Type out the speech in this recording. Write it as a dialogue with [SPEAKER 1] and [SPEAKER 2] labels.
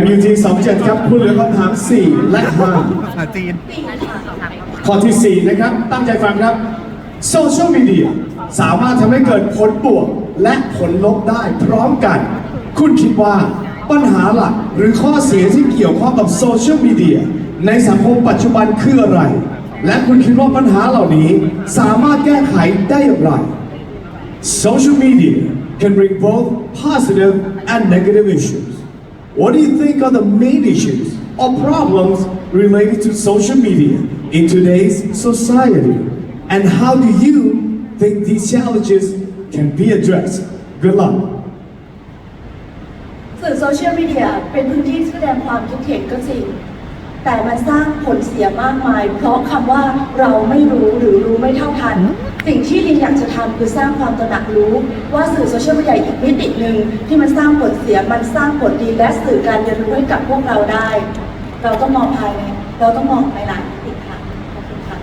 [SPEAKER 1] MUT 27ครับคุณเหลือคำถาม 4 และ
[SPEAKER 2] ภาษาจีน
[SPEAKER 1] ข้อที่4 นะครับ ตั้งใจฟังครับโซเชียลมีเดียสามารถทำให้เกิดผลบวกและผลลบได้พร้อมกัน คุณคิดว่าปัญหาหลักหรือข้อเสียที่เกี่ยวข้องกับโซเชียลมีเดียในสังคมปัจจุบันคืออะไร และคุณคิดว่าปัญหาเหล่านี้สามารถแก้ไขได้อย่างไร Social media can bring both positive and negative issues. What do you think are the main issues or problems related to social media in today's society? And how do you think these challenges can be addressed? Good luck.
[SPEAKER 3] สื่อโซเชียลมีเดียเป็นพื้นที่แสดงความคิดเห็นก็จริง แต่มันสร้างผลเสียมากมาย เพราะคำว่าเราไม่รู้หรือรู้ไม่เท่าทัน สิ่งที่ลินอยากจะทำคือสร้างความตระหนักรู้ ว่าสื่อโซเชียลมีเดียอีกมิติหนึ่งที่มันสร้างผลเสียมันสร้างผลดีและสื่อการเรียนรู้ให้กับพวกเราได้ เราต้องมองภายในเราต้องมองในหลายมิติค่ะขอบคุณค่ะ